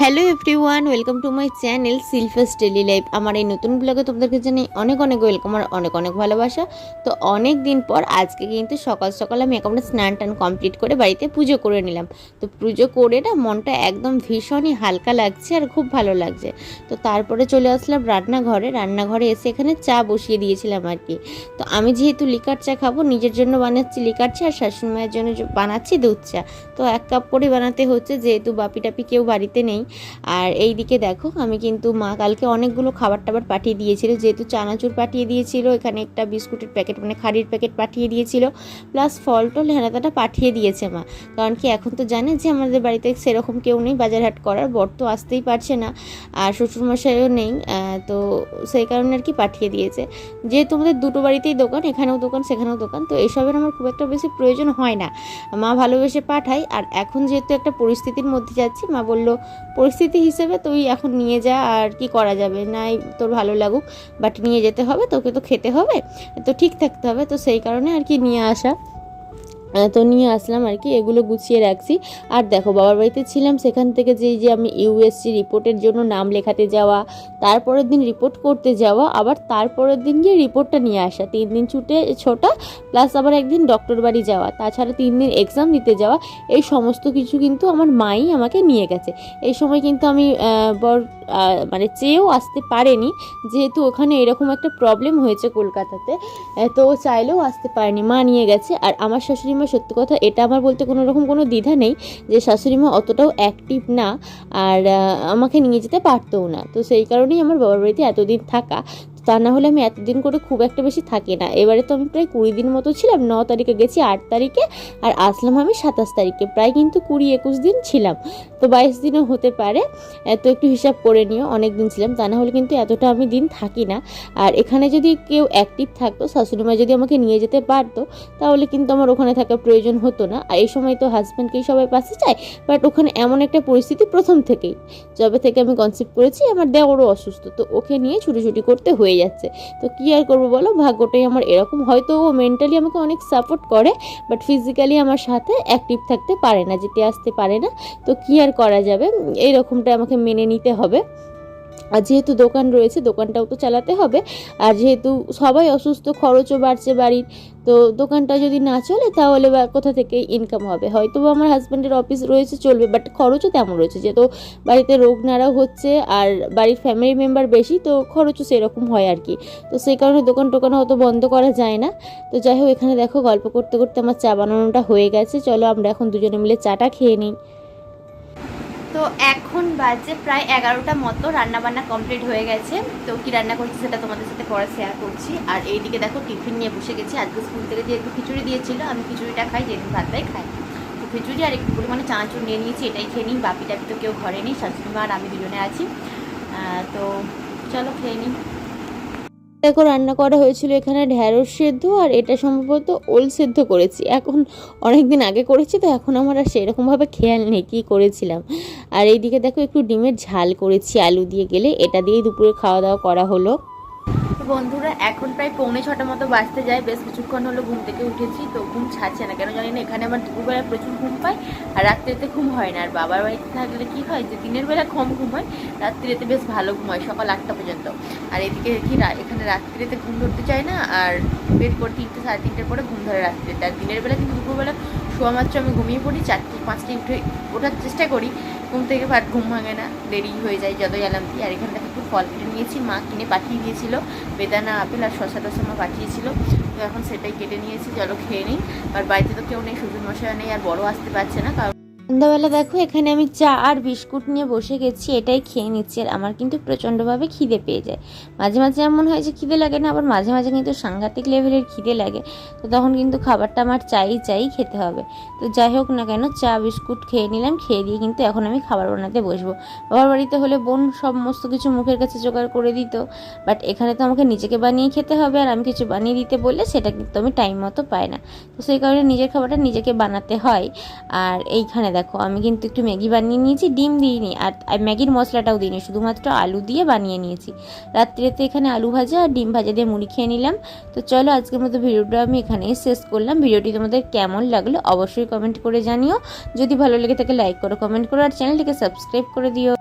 Hello everyone welcome to my channel সিলফাস daily life আমার এই নতুন ব্লগে তোমাদেরকে জানাই অনেক অনেক ওয়েলকাম আর অনেক অনেক ভালোবাসা। তো অনেক দিন পর আজকে কিন্তু সকাল সকাল আমি একেবারে স্নান টান কমপ্লিট করে বাড়িতে পুজো করে নিলাম। তো পুজো করে না মনটা একদম ভীষণই হালকা লাগছে আর খুব ভালো লাগছে। তো তারপরে চলে আসলাম রান্নাঘরে। রান্নাঘরে এসে এখানে চা বসিয়ে দিয়েছিলাম আর কি। তো আমি যেহেতু লিকার চা খাব, নিজের জন্য বানাচ্ছি লিকার চা, আর শাশুড়ি মায়ের জন্য বানাচ্ছি দুধ চা। তো এক কাপ করে বানাতে হচ্ছে, যেহেতু বাপি টাপি কেউ বাড়িতে নেই আর এই দিকে দেখো, আমি কিন্তু মা কালকে অনেকগুলো খাবার টাবার পাঠিয়ে দিয়েছিল। যেহেতু চানাচুর পাঠিয়ে দিয়েছিল, এখানে একটা বিস্কুটের প্যাকেট মানে খাড়ির প্যাকেট পাঠিয়ে দিয়েছিল। প্লাস ফল টল হেনাতাটা পাঠিয়ে দিয়েছে মা। কারণ কি এখন তো জানে যে আমাদের বাড়িতে সেরকম কেউ নেই বাজার হাট করার, বর তো আসতেই পারছে না, আর শ্বশুরমশাইও নেই তো সেই কারণে আর কি পাঠিয়ে দিয়েছে। যেহেতু আমাদের দুটো বাড়িতেই দোকান, এখানেও দোকান, সেখানেও দোকান, তো এসবের আমার খুব একটা বেশি প্রয়োজন হয় না। মা ভালোবেসে পাঠায়, আর এখন যেহেতু একটা পরিস্থিতির মধ্যে যাচ্ছি, মা বলল পরিস্থিতি হিসেবে তুই এখন নিয়ে যা আর কি করা যাবে। নাই তোর ভালো লাগুক বাট নিয়ে যেতে হবে, তোকে তো খেতে হবে, তো ঠিক থাকতে হবে, তো সেই কারণে আর কি নিয়ে আসা। তো নিয়ে আসলাম আর কি, এগুলো গুছিয়ে রাখছি। আর দেখো, বাবার বাড়িতে ছিলাম, সেখান থেকে যে যে আমি ইউএসসি রিপোর্টের জন্য নাম লেখাতে যাওয়া, তারপরের দিন রিপোর্ট করতে যাওয়া, আবার তারপরের দিন গিয়ে রিপোর্টটা নিয়ে আসা। তিন দিন ছুটে, ছোটা প্লাস আবার একদিন ডক্টর বাড়ি যাওয়া। তাছাড়া তিন দিন এক্সাম দিতে যাওয়া, এই সমস্ত কিছু কিন্তু আমার মাই আমাকে নিয়ে গেছে। এই সময় কিন্তু আমি বর মানে চেয়েও আসতে পারেনি, যেহেতু ওখানে এরকম একটা প্রবলেম হয়েছে কলকাতাতে তো চাইলেও আসতে পারেনি। মা নিয়ে গেছে, আর আমার শাশুড়ি মা সত্যি কথা, এটা আমার বলতে কোনো রকম কোনো দ্বিধা নেই যে শাশুড়ি মা অতটাও অ্যাক্টিভ না, আর আমাকে নিয়ে যেতে পারতেও না। তো সেই কারণেই আমার বাবার বাড়িতে এতদিন থাকা। তা না হলে আমি এতদিন করে খুব একটা বেশি থাকি না। এবারে তো আমি প্রায় কুড়ি দিন মতো ছিলাম, ন তারিখে গেছি আট তারিখে আর আসলাম আমি সাতাশ তারিখে, প্রায় কিন্তু কুড়ি একুশ দিন ছিলাম। তো বাইশ দিনও হতে পারে তো একটু হিসাব করে নিও, অনেক দিন ছিলাম, তা না হলে কিন্তু এতটা আমি দিন থাকি না। আর এখানে যদি কেউ অ্যাক্টিভ থাকতো শাশুড়ি মা যদি আমাকে নিয়ে যেতে পারতো, তাহলে কিন্তু আমার ওখানে থাকার প্রয়োজন হতো না। আর এই সময় তো হাজব্যান্ডকেই সবাই পাশে চায় বাট ওখানে এমন একটা পরিস্থিতি প্রথম থেকেই, যবে থেকে আমি কনসেপ্ট করেছি, আমার দেওয়ারও অসুস্থ, তো ওকে নিয়ে ছুটোছুটি করতে হয়ে যাচ্ছে। তো কী আর করব বলো? ভাগ্যটাই আমার এরকম। হয়তো ও মেন্টালি আমাকে অনেক সাপোর্ট করে বাট ফিজিক্যালি আমার সাথে অ্যাক্টিভ থাকতে পারে না, যেতে আসতে পারে না। তো কী আর করা যাবে? এইরকমটা আমাকে মেনে নিতে হবে। আর যেহেতু দোকান রয়েছে, দোকানটাও তো চালাতে হবে। আর যেহেতু সবাই অসুস্থ, খরচও বাড়ছে বাড়ির, তো দোকানটা যদি না চলে, তাহলে বা কোথা থেকে ইনকাম হবে? হয়তো আমার হাজব্যান্ডের অফিস রয়েছে, চলবে বাট খরচও তেমন রয়েছে। যেহেতু বাড়িতে রোগ নাড়াও হচ্ছে আর বাড়ির ফ্যামিলি মেম্বার বেশি, তো খরচও সেরকম হয় আর কি। তো সেই কারণে দোকান টোকান হয়তো বন্ধ করা যায় না। তো যাই হোক, এখানে দেখো গল্প করতে করতে আমার চা বানানোটা হয়ে গেছে। চলো আমরা এখন দুজনে মিলে চাটা খেয়ে নিই। তো এখন বাজে প্রায় এগারোটা মতো রান্না বান্না কমপ্লিট হয়ে গেছে। তো কি রান্না করছি সেটা তোমাদের সাথে পরে শেয়ার করছি। আর এইদিকে দেখো, টিফিন নিয়ে বসে গেছি। আজকে স্কুল থেকে যেহেতু খিচুড়ি দিয়েছিল, আমি খিচুড়িটা খাই যেদিন ভাতটাই খাই। তো খিচুড়ি আর একটু পরিমাণে চানাচুর নিয়ে নিয়েছি, এটাই খেয়ে নিই। বাপি টাপি তো কেউ ঘরে নেই, শাশুড়ি মা আর আমি দুজনে আছি। তো চলো খেয়ে নিই। দেখো, রান্না করা হয়েছিল এখানে ঢ্যাঁড়স সেদ্ধ আর এটা সম্ভবত ওল সেদ্ধ করেছি। এখন অনেক দিন আগে করেছি, তো এখন আমার আর সেরকমভাবে খেয়াল নেই কী করেছিলাম। আর এইদিকে দেখো একটু ডিমের ঝাল করেছি, আলু দিয়ে গেলে। এটা দিয়েই দুপুরে খাওয়া দাওয়া করা হলো। বন্ধুরা, এখন প্রায় পৌনে ছটা মতো বাজতে যায়। বেশ কিছুক্ষণ হলো ঘুম থেকে উঠেছি, তো ঘুম ছাড়ছে না। কেন জানি না, এখানে আমার দুপুরবেলা প্রচুর ঘুম পায় আর রাত্রিতে ঘুম হয় না। আর বাবার বাড়িতে থাকলে কি হয় যে, দিনের বেলা কম ঘুম হয়, রাত্রিতে বেশ ভালো ঘুম হয়, সকাল আটটা পর্যন্ত। আর এদিকে কি এখানে রাত্রিতে ঘুম ধরতে চায় না, আর বের করে তিনটে সাড়ে তিনটের পরে ঘুম ধরে রাত্রিতে। আর দিনের বেলা কিন্তু দুপুরবেলা শোয়া মাত্র আমি ঘুমিয়ে পড়ি, চারটে পাঁচটা উঠে ওঠার চেষ্টা করি। ঘুম থেকে ভাত ঘুম ভাঙে না, দেরি হয়ে যায় যত জ্বালাম দিই। আর এখানটা একটু ফল কেটে নিয়েছি, মা কিনে পাঠিয়ে দিয়েছিল, বেদানা, আপেল আর শশা টশা মা পাঠিয়েছিল। তো এখন সেটাই কেটে নিয়েছি, চলো খেয়ে নিই। আর বাড়িতে তো কেউ নেই শ্বশুর মশাই নেই, আর বড়ো আসতে পারছে না, কারণ সন্ধ্যাবেলা দেখো, এখানে আমি চা আর বিস্কুট নিয়ে বসে গেছি, এটাই খেয়ে নিচ্ছি। আর আমার কিন্তু প্রচণ্ডভাবে খিদে পেয়ে যায়। মাঝে মাঝে এমন হয় যে খিদে লাগে না, আবার মাঝে মাঝে কিন্তু সাংঘাতিক লেভেলের খিদে লাগে। তো তখন কিন্তু খাবারটা আমার চাই চাই খেতে হবে। তো যাই হোক না কেন, চা, বিস্কুট খেয়ে নিলাম, খেয়ে দিয়ে কিন্তু এখন আমি খাবার বানাতে বসবো। বাবার বাড়িতে হলে বোন সমস্ত কিছু মুখের কাছে জোগাড় করে দিত, বাট এখানে তো আমাকে নিজেকে বানিয়ে খেতে হবে, আর আমি কিছু বানিয়ে দিতে বললে সেটা কিন্তু আমি টাইম মতো পাই না। তো সেই কারণে নিজের খাবারটা নিজেকে বানাতে হয়। আর এইখানে দেখো আমি কিন্তু একটু ম্যাগি বানিয়ে নিয়েছি, ডিম দিইনি, আর ম্যাগির মশলাটাও দিইনি, শুধুমাত্র আলু দিয়ে বানিয়ে নিয়েছি। রাত্রিতে এখানে আলু ভাজা আর ডিম ভাজা দিয়ে মুড়ি খেয়ে নিলাম। তো চলো, আজকের মতো ভিডিওটা আমি এখানেই শেষ করলাম। ভিডিওটি তোমাদের কেমন লাগল অবশ্যই কমেন্ট করে জানিও। যদি ভালো লেগে থাকে, লাইক করো, কমেন্ট করো, আর চ্যানেলটিকে সাবস্ক্রাইব করে দিও।